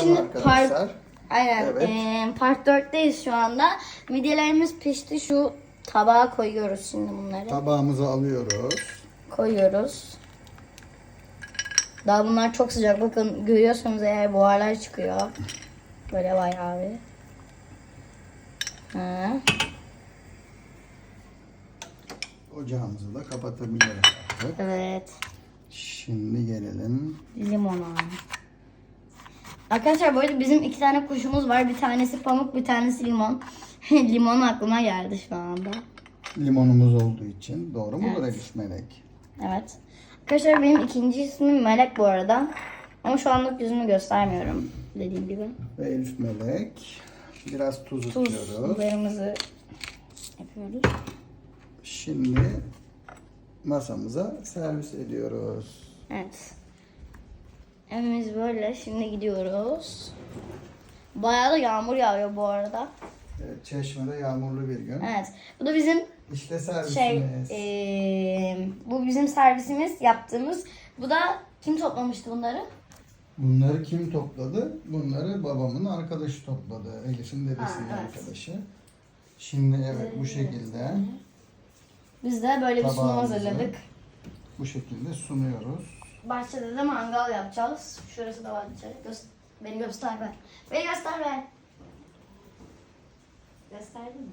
Şimdi arkadaşlar. part, aynen, Evet. eee, part 4'teyiz şu anda. Midyelerimiz pişti. Şu tabağa koyuyoruz şimdi bunları. Tabağımızı alıyoruz. koyuyoruz. Daha bunlar çok sıcak. Bakın görüyorsunuz eğer buharlar çıkıyor. Böyle bayağı bir. Ha. Ocağımızı da kapatabiliriz artık. Evet. Şimdi gelelim. Limona. Arkadaşlar bu arada bizim iki tane kuşumuz var. Bir tanesi pamuk, bir tanesi limon. limon aklıma geldi şu anda. Limonumuz olduğu için. Doğru mudur Elif Melek? Evet. Arkadaşlar benim ikinci ismim Melek bu arada. Ama şu anlık yüzümü göstermiyorum dediğim gibi. Ve Elif Melek. Biraz tuz, Tuz atıyoruz. biberimizi yapıyoruz. Şimdi masamıza servis ediyoruz. Evet. Evimiz böyle. Şimdi gidiyoruz. Bayağı da yağmur yağıyor bu arada. Evet, Çeşme'de yağmurlu bir gün. Evet. Bu da bizim İşte servisimiz. şey, eee, bu bizim servisimiz yaptığımız. Bu da kim toplamıştı bunları? Bunları kim topladı? Bunları babamın arkadaşı topladı. Elif'in dedesinin Ha, evet. arkadaşı. Şimdi evet bu şekilde Biz de böyle bir sunum hazırladık. bu şekilde sunuyoruz. Bahçede de mangal yapacağız. Şurası da var içeri. Göster, beni göster ver. Beni göster ver. Gösterdin mi?